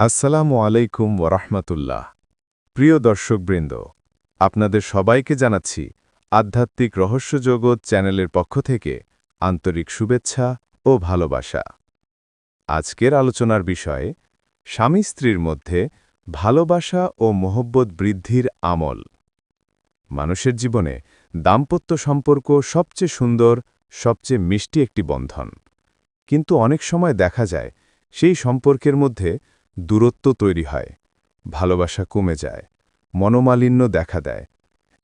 আসসালামু আলাইকুম ওরহমতুল্লাহ প্রিয় দর্শকবৃন্দ, আপনাদের সবাইকে জানাচ্ছি আধ্যাত্মিক রহস্যজগৎ চ্যানেলের পক্ষ থেকে আন্তরিক শুভেচ্ছা ও ভালোবাসা। আজকের আলোচনার বিষয়ে স্বামী স্ত্রীর মধ্যে ভালোবাসা ও মোহব্বত বৃদ্ধির আমল। মানুষের জীবনে দাম্পত্য সম্পর্ক সবচেয়ে সুন্দর, সবচেয়ে মিষ্টি একটি বন্ধন। কিন্তু অনেক সময় দেখা যায় সেই সম্পর্কের মধ্যে দূরত্ব তৈরি হয়, ভালোবাসা কমে যায়, মনোমালিন্য দেখা দেয়।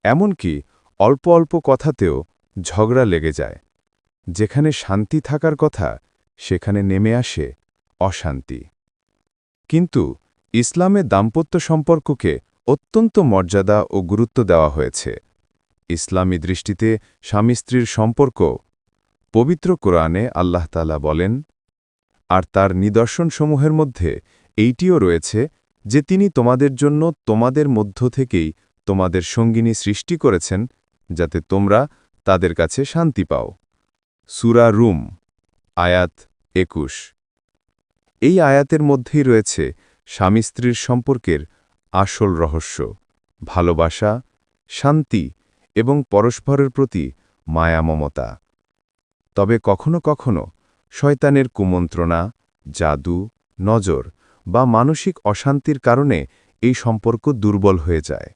এমনকি অল্প অল্প কথাতেও ঝগড়া লেগে যায়। যেখানে শান্তি থাকার কথা, সেখানে নেমে আসে অশান্তি। কিন্তু ইসলামে দাম্পত্য সম্পর্ককে অত্যন্ত মর্যাদা ও গুরুত্ব দেওয়া হয়েছে। ইসলামী দৃষ্টিতে স্বামী স্ত্রীর সম্পর্ক পবিত্র কোরআনে আল্লাহ তালা বলেন, আর তার নিদর্শনসমূহের মধ্যে এইটিও রয়েছে যে তিনি তোমাদের জন্য তোমাদের মধ্য থেকেই তোমাদের সঙ্গিনী সৃষ্টি করেছেন যাতে তোমরা তাদের কাছে শান্তি পাও। সুরা রুম, আয়াত একুশ। এই আয়াতের মধ্যেই রয়েছে স্বামী স্ত্রীর সম্পর্কের আসল রহস্য, ভালোবাসা, শান্তি এবং পরস্পরের প্রতি মায়া মমতা তবে কখনো কখনো শয়তানের কুমন্ত্রণা, জাদু, নজর বা মানসিক অশান্তির কারণে এই সম্পর্ক দুর্বল হয়ে যায়।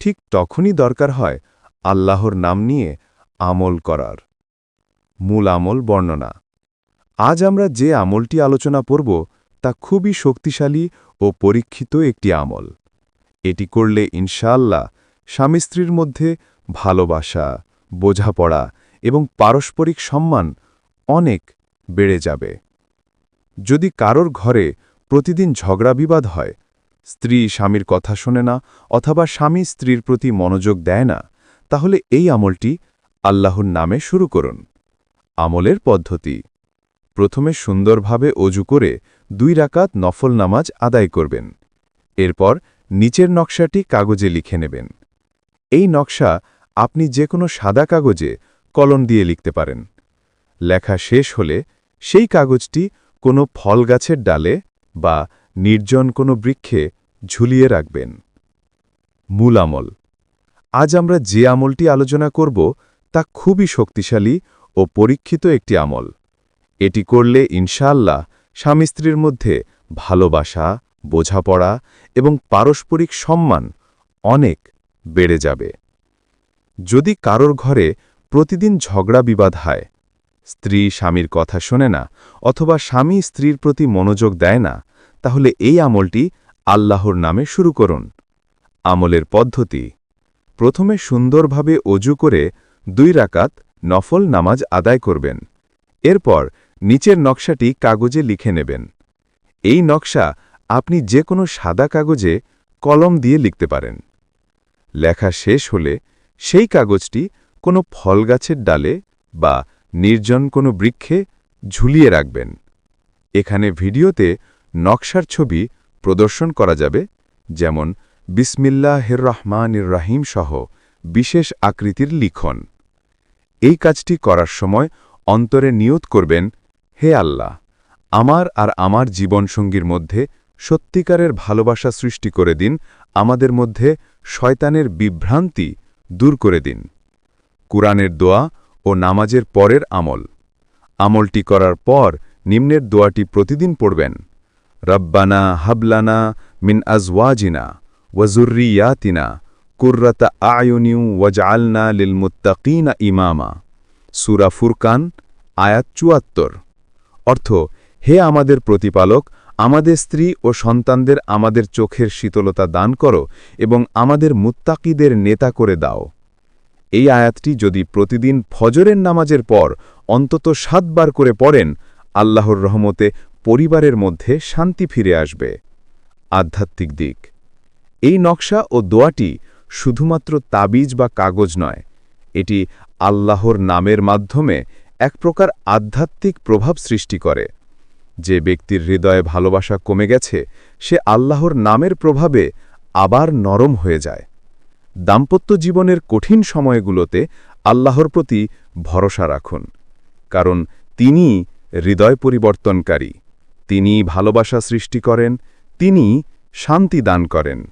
ঠিক তখনই দরকার হয় আল্লাহর নাম নিয়ে আমল করার। মূল আমল বর্ণনা। আজ আমরা যে আমলটি আলোচনা করব তা খুবই শক্তিশালী ও পরীক্ষিত একটি আমল। এটি করলে ইনশাআল্লাহ স্বামী স্ত্রীর মধ্যে ভালোবাসা, বোঝাপড়া এবং পারস্পরিক সম্মান অনেক বেড়ে যাবে। যদি কারোর ঘরে প্রতিদিন ঝগড়া বিবাদ হয়। স্ত্রী স্বামীর কথা শোনে না অথবা স্বামী স্ত্রীর প্রতি মনোযোগ দেয় না, তাহলে এই আমলটি আল্লাহর নামে শুরু করুন। আমলের পদ্ধতি। প্রথমে সুন্দরভাবে অজু করে দুই রাকাত নফল নামাজ আদায় করবেন। এরপর নিচের নকশাটি কাগজে লিখে নেবেন। এই নকশা আপনি যে কোনো সাদা কাগজে কলম দিয়ে লিখতে পারেন। লেখা শেষ হলে সেই কাগজটি কোনো ফল গাছের ডালে বা নির্জন কোনো বৃক্ষে ঝুলিয়ে রাখবেন। মূল আমল। আজ আমরা যে আমলটি আলোচনা করব তা খুবই শক্তিশালী ও পরীক্ষিত একটি আমল। এটি করলে ইনশাআল্লাহ স্বামী স্ত্রীর মধ্যে ভালোবাসা, বোঝাপড়া এবং পারস্পরিক সম্মান অনেক বেড়ে যাবে। যদি কারোর ঘরে প্রতিদিন ঝগড়া বিবাদ হয় স্ত্রী স্বামীর কথা শোনে না অথবা স্বামী স্ত্রীর প্রতি মনোযোগ দেয় না, তাহলে এই আমলটি আল্লাহর নামে শুরু করুন। আমলের পদ্ধতি। প্রথমে সুন্দরভাবে অজু করে দুই রাকাত নফল নামাজ আদায় করবেন। এরপর নিচের নকশাটি কাগজে লিখে নেবেন। এই নকশা আপনি যে কোনো সাদা কাগজে কলম দিয়ে লিখতে পারেন। লেখা শেষ হলে সেই কাগজটি কোনো ফল গাছের ডালে বা নির্জন কোনো বৃক্ষে ঝুলিয়ে রাখবেন। এখানে ভিডিওতে নকশার ছবি প্রদর্শন করা যাবে, যেমন বিসমিল্লাহির রহমানির রাহিম সহ বিশেষ আকৃতির লিখন। এই কাজটি করার সময় অন্তরে নিয়ত করবেন, হে আল্লাহ, আমার আর আমার জীবনসঙ্গীর মধ্যে সত্যিকারের ভালোবাসা সৃষ্টি করে দিন, আমাদের মধ্যে শয়তানের বিভ্রান্তি দূর করে দিন। কুরআনের দোয়া ও নামাজের পরের আমল। আমলটি করার পর নিম্নের দোয়াটি প্রতিদিন পড়বেন। রব্বানা হাবলানা মিন আজওয়াজিনা ওয়াজুরিয়াতিনা কুর্রাতা আয়ুনিউ ওয়াজআলনা লিল মুত্তাকিনা ইমামা। সুরা ফুরকান, আয়াত চুয়াত্তর। অর্থ, হে আমাদের প্রতিপালক, আমাদের স্ত্রী ও সন্তানদের আমাদের চোখের শীতলতা দান করো এবং আমাদের মুত্তাকিদের নেতা করে দাও। এই আয়াতটি যদি প্রতিদিন ফজরের নামাজের পর অন্তত সাতবার করে পড়েন, আল্লাহর রহমতে পরিবারের মধ্যে শান্তি ফিরে আসবে। আধ্যাত্মিক দিক। এই নকশা ও দোয়াটি শুধুমাত্র তাবিজ বা কাগজ নয়, এটি আল্লাহর নামের মাধ্যমে এক প্রকার আধ্যাত্মিক প্রভাব সৃষ্টি করে। যে ব্যক্তির হৃদয়ে ভালোবাসা কমে গেছে, সে আল্লাহর নামের প্রভাবে আবার নরম হয়ে যায়। দাম্পত্য জীবনের কঠিন সময়গুলোতে আল্লাহর প্রতি ভরসা রাখুন। কারণ তিনি হৃদয় পরিবর্তনকারী, তিনি ভালোবাসা সৃষ্টি করেন, তিনি শান্তি দান করেন।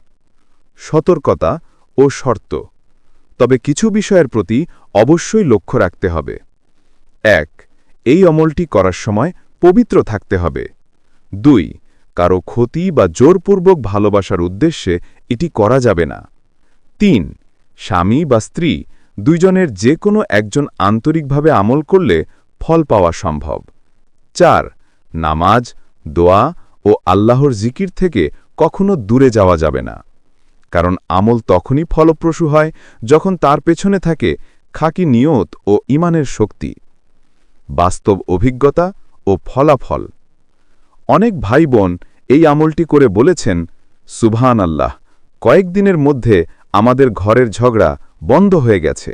সতর্কতা ও শর্ত। তবে কিছু বিষয়ের প্রতি অবশ্যই লক্ষ্য রাখতে হবে। এক, এই অমলটি করার সময় পবিত্র থাকতে হবে। দুই, কারও ক্ষতি বা জোরপূর্বক ভালোবাসার উদ্দেশ্যে এটি করা যাবে না। তিন, স্বামী বা স্ত্রী, দুইজনের যে কোনো একজন আন্তরিকভাবে আমল করলে ফল পাওয়া সম্ভব। চার, নামাজ, দোয়া ও আল্লাহর জিকির থেকে কখনো দূরে যাওয়া যাবে না। কারণ আমল তখনই ফলপ্রসূ হয় যখন তার পেছনে থাকে খাকি নিয়ত ও ইমানের শক্তি। বাস্তব অভিজ্ঞতা ও ফলাফল। অনেক ভাই বোন এই আমলটি করে বলেছেন সুবহান আল্লাহ কয়েকদিনের মধ্যে আমাদের ঘরের ঝগড়া বন্ধ হয়ে গেছে।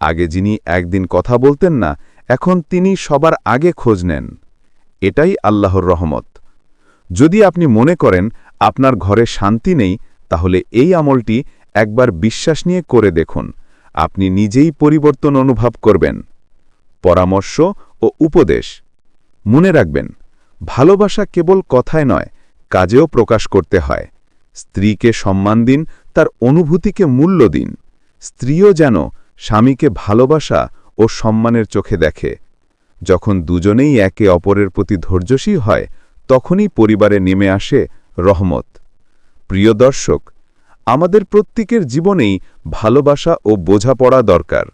আগে যিনি একদিন কথা বলতেন না, এখন তিনি সবার আগে খোঁজ নেন। এটাই আল্লাহর রহমত। যদি আপনি মনে করেন আপনার ঘরে শান্তি নেই, তাহলে এই আমলটি একবার বিশ্বাস নিয়ে করে দেখুন। আপনি নিজেই পরিবর্তন অনুভব করবেন। পরামর্শ ও উপদেশ। মনে রাখবেন, ভালোবাসা কেবল কথায় নয়, কাজেও প্রকাশ করতে হয়। স্ত্রীকে সম্মান দিন তার অনুভূতিকে মূল্য দিন। স্ত্রীও যেন স্বামীকে ভালোবাসা ও সম্মানের চোখে দেখে। যখন দুজনেই একে অপরের প্রতি ধৈর্যশীল হয়, তখনই পরিবারে নেমে আসে রহমত। প্রিয় দর্শক, আমাদের প্রত্যেকের জীবনেই ভালোবাসা ও বোঝাপড়া দরকার।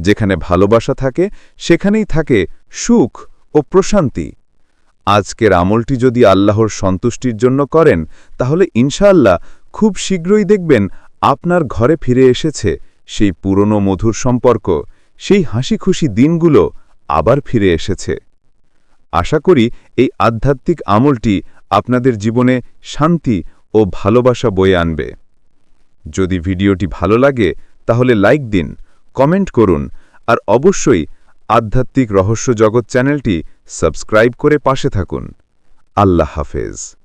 যেখানে ভালোবাসা থাকে, সেখানেই থাকে সুখ ও প্রশান্তি। আজকের আমলটি যদি আল্লাহর সন্তুষ্টির জন্য করেন, তাহলে ইনশাআল্লাহ খুব শীঘ্রই দেখবেন আপনার ঘরে ফিরে এসেছে সেই পুরনো মধুর সম্পর্ক, সেই হাসি খুশি দিনগুলো আবার ফিরে এসেছে। আশা করি এই আধ্যাত্মিক আমলটি আপনাদের জীবনে শান্তি ও ভালোবাসা বয়ে আনবে। যদি ভিডিওটি ভালো লাগে, তাহলে লাইক দিন, কমেন্ট করুন, আর অবশ্যই আধ্যাত্মিক রহস্য জগৎ চ্যানেলটি সাবস্ক্রাইব করে পাশে থাকুন। আল্লাহ হাফেজ।